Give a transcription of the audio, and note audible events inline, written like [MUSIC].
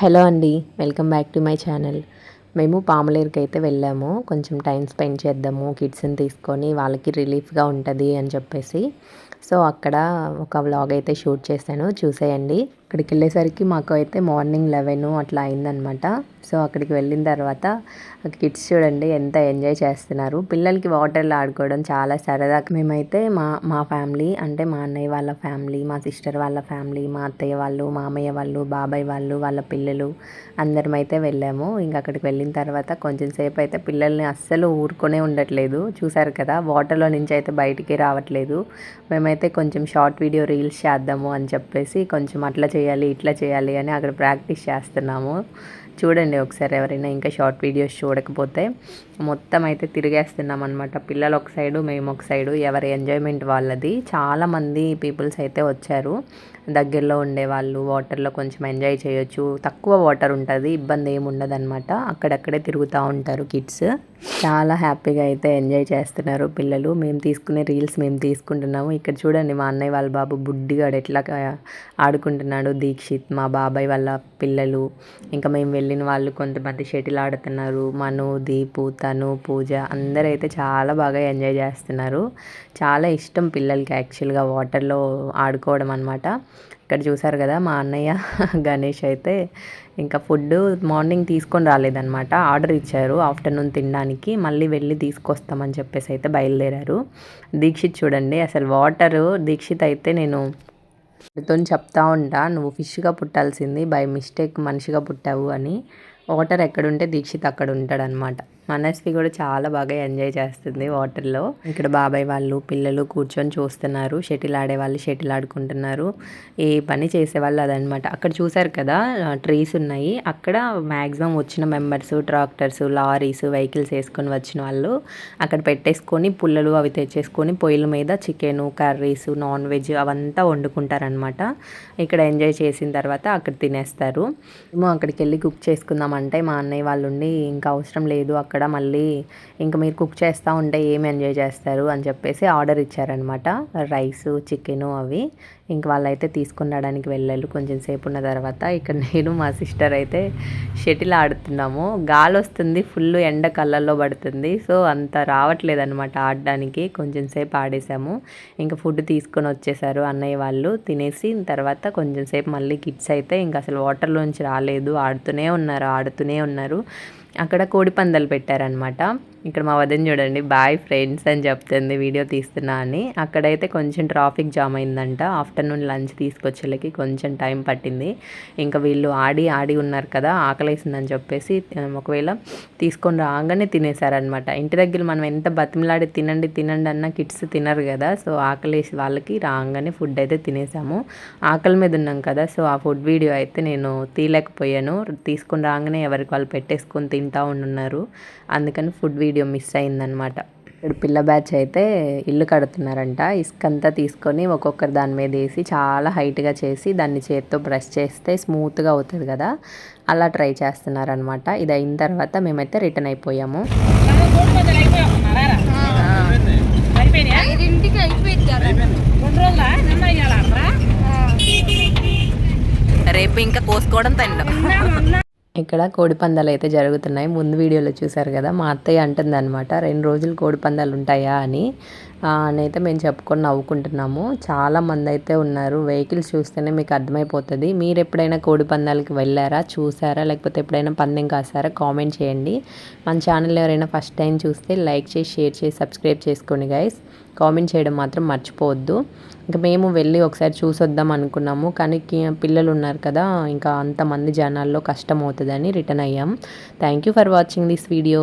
Hello అండి welcome back to my channel. మేము పాములేరుకి అయితే వెళ్ళాము. కొంచెం టైం స్పెండ్ చేద్దాము కిడ్స్ని తీసుకొని వాళ్ళకి రిలీఫ్గా ఉంటుంది అని చెప్పేసి. సో అక్కడ ఒక వ్లాగ్ అయితే షూట్ చేశాను. చూసేయండి. అక్కడికి వెళ్ళేసరికి మాకు అయితే మార్నింగ్ లెవెన్ అట్లా అయిందనమాట సో అక్కడికి వెళ్ళిన తర్వాత కిడ్స్ చూడండి ఎంత ఎంజాయ్ చేస్తున్నారు. పిల్లలకి వాటర్లో ఆడుకోవడం చాలా సరదా. మేమైతే మా మా ఫ్యామిలీ అంటే మా అన్నయ్య వాళ్ళ ఫ్యామిలీ మా సిస్టర్ వాళ్ళ ఫ్యామిలీ మా అత్తయ్య వాళ్ళు మామయ్య వాళ్ళు బాబాయ్ వాళ్ళు వాళ్ళ పిల్లలు అందరం అయితే వెళ్ళాము. ఇంకా అక్కడికి వెళ్ళిన తర్వాత కొంచెం సేపు అయితే పిల్లల్ని అస్సలు ఊరుకొనే ఉండట్లేదు. చూసారు కదా వాటర్లో నుంచి అయితే బయటికి రావట్లేదు. మేమైతే కొంచెం షార్ట్ వీడియో రీల్స్ చేద్దాము అని చెప్పేసి కొంచెం అట్లా చేయాలి ఇట్లా చేయాలి అని అక్కడ ప్రాక్టీస్ చేస్తున్నాము. చూడండి ఒకసారి ఎవరైనా ఇంకా షార్ట్ వీడియోస్ చూడకపోతే మొత్తం అయితే తిరిగేస్తున్నాం అనమాట పిల్లలు ఒక సైడు మేము ఒక సైడు ఎవరి ఎంజాయ్మెంట్ వాళ్ళది. చాలామంది పీపుల్స్ అయితే వచ్చారు. దగ్గరలో ఉండే వాళ్ళు వాటర్లో కొంచెం ఎంజాయ్ చేయొచ్చు. తక్కువ వాటర్ ఉంటుంది ఇబ్బంది ఏమి ఉండదు అనమాట అక్కడక్కడే తిరుగుతూ ఉంటారు కిడ్స్. చాలా హ్యాపీగా అయితే ఎంజాయ్ చేస్తున్నారు పిల్లలు. మేము తీసుకునే రీల్స్ మేము తీసుకుంటున్నాము. ఇక్కడ చూడండి మా అన్నయ్య వాళ్ళ బాబు బుడ్డిగాడు ఎట్లా ఆడుకుంటున్నాడు. దీక్షిత్ మా బాబాయ్ వాళ్ళ పిల్లలు. ఇంకా మేము వెళ్ళిన వాళ్ళు కొంతమంది షటిల్ ఆడుతున్నారు మను దీపు తను పూజ అందరైతే చాలా బాగా ఎంజాయ్ చేస్తున్నారు. చాలా ఇష్టం పిల్లలకి యాక్చువల్గా వాటర్లో ఆడుకోవడం అనమాట ఇక్కడ చూసారు కదా మా అన్నయ్య [LAUGHS] గణేష్ అయితే ఇంకా ఫుడ్ మార్నింగ్ తీసుకొని రాలేదనమాట ఆర్డర్ ఇచ్చారు ఆఫ్టర్నూన్ తినడానికి. మళ్ళీ వెళ్ళి తీసుకొస్తామని చెప్పేసి అయితే బయలుదేరారు. దీక్షిత్ చూడండి అసలు వాటరు దీక్షిత్ అయితే నేను వాడితో చెప్తా ఉంటా నువ్వు ఫిష్గా పుట్టాల్సింది బై మిస్టేక్ మనిషిగా పుట్టావు అని. వాటర్ ఎక్కడుంటే దీక్షిత్ అక్కడ ఉంటాడనమాట మనస్వి కూడా చాలా బాగా ఎంజాయ్ చేస్తుంది వాటర్లో. ఇక్కడ బాబాయ్ వాళ్ళు పిల్లలు కూర్చొని చూస్తున్నారు. షటిల్ ఆడే వాళ్ళు షటిల్ ఆడుకుంటున్నారు ఏ పని చేసేవాళ్ళు అదనమాట. అక్కడ చూసారు కదా ట్రీస్ ఉన్నాయి. అక్కడ మ్యాక్సిమం వచ్చిన మెంబర్స్ ట్రాక్టర్స్ లారీస్ వెహికల్స్ వేసుకొని వచ్చిన వాళ్ళు అక్కడ పెట్టేసుకొని పుల్లలు అవి తెచ్చేసుకొని పొయ్యిల మీద చికెన్ కర్రీస్ నాన్ వెజ్ అవంతా వండుకుంటారనమాట. ఇక్కడ ఎంజాయ్ చేసిన తర్వాత అక్కడ తినేస్తారు. మేము అక్కడికి వెళ్ళి కుక్ చేసుకుందామంటే మా అన్నయ్య వాళ్ళు ఉండి ఇంకా అవసరం లేదు అక్కడ అక్కడ మళ్ళీ ఇంకా మీరు కుక్ చేస్తూ ఉంటే ఏమి ఎంజాయ్ చేస్తారు అని చెప్పేసి ఆర్డర్ ఇచ్చారనమాట రైస్ చికెను అవి. ఇంక వాళ్ళైతే తీసుకుని వెళ్ళారు కొంచెం సేపు ఉన్న తర్వాత. ఇక్కడ నేను మా సిస్టర్ అయితే షటిల్ ఆడుతున్నాము. గాలి వస్తుంది ఫుల్ ఎండ కళ్ళల్లో పడుతుంది. సో అంత రావట్లేదు అనమాట ఆడడానికి. కొంచెం సేపు ఆడేసాము. ఇంకా ఫుడ్ తీసుకొని వచ్చేసారు అన్నయ్య వాళ్ళు. తినేసి తర్వాత కొంచెం సేపు మళ్ళీ కిడ్స్ అయితే ఇంకా అసలు వాటర్లోంచి రాలేదు. ఆడుతూనే ఉన్నారు ఆడుతూనే ఉన్నారు. అక్కడ కోడి పందాలు పెట్టారనమాట ఇక్కడ మా వదిన చూడండి బాయ్ ఫ్రెండ్స్ అని చెప్తుంది వీడియో తీస్తున్నా అని. అక్కడైతే కొంచెం ట్రాఫిక్ జామ్ అయిందంట. ఆఫ్టర్నూన్ లంచ్ తీసుకొచ్చేళ్ళకి కొంచెం టైం పట్టింది. ఇంకా వీళ్ళు ఆడి ఆడి ఉన్నారు కదా ఆకలేసిందని చెప్పేసి ఒకవేళ తీసుకొని రాగానే తినేసారనమాట ఇంటి దగ్గర మనం ఎంత బతిమలాడి తినండి తినండి అన్న కిడ్స్ తినరు కదా సో ఆకలేసి వాళ్ళకి రాగానే ఫుడ్ అయితే తినేసాము. ఆకలి మీద ఉన్నాం కదా సో ఆ ఫుడ్ వీడియో అయితే నేను తీయలేకపోయాను. తీసుకొని రాగానే ఎవరికి వాళ్ళు పెట్టేసుకొని తింటా ఉన్నారు అందుకని ఫుడ్ వీడియో వీడియో మిస్ అయిందనమాట ఇక్కడ పిల్ల బ్యాచ్ అయితే ఇల్లు కడుతున్నారంట. ఇసుకంతా తీసుకొని ఒక్కొక్కరు దాని మీద వేసి చాలా హైట్గా చేసి దాన్ని చేత్తో బ్రష్ చేస్తే స్మూత్గా అవుతుంది కదా. అలా ట్రై చేస్తున్నారనమాట ఇది అయిన తర్వాత మేమైతే రిటర్న్ అయిపోయాము. రేపు ఇంకా కోసుకోవడం తండ్రి ఇక్కడ కోడి పందాలు అయితే జరుగుతున్నాయి. ముందు వీడియోలో చూసారు కదా మా అత్తయ్య అంటుంది అనమాట రెండు రోజులు కోడి పందాలు ఉంటాయా? అని. అని అయితే మేము చెప్పుకొని నవ్వుకుంటున్నాము. చాలా మంది అయితే ఉన్నారు. వెహికల్స్ చూస్తేనే మీకు అర్థమైపోతుంది. మీరు ఎప్పుడైనా కోడి పందాలకి వెళ్ళారా చూసారా లేకపోతే ఎప్పుడైనా పందెం కాసారా కామెంట్ చేయండి. మన ఛానల్ ఎవరైనా ఫస్ట్ టైం చూస్తే లైక్ చేసి షేర్ చేసి సబ్స్క్రైబ్ చేసుకోండి గైస్ కామెంట్ చేయడం మాత్రం మర్చిపోవద్దు. ఇంకా మేము వెళ్ళి ఒకసారి చూసొద్దాం అనుకున్నాము. కానీ పిల్లలు ఉన్నారు కదా ఇంకా అంతమంది జనాల్లో కష్టం అవుతుందని రిటర్న్ అయ్యాం. Thank you for watching this video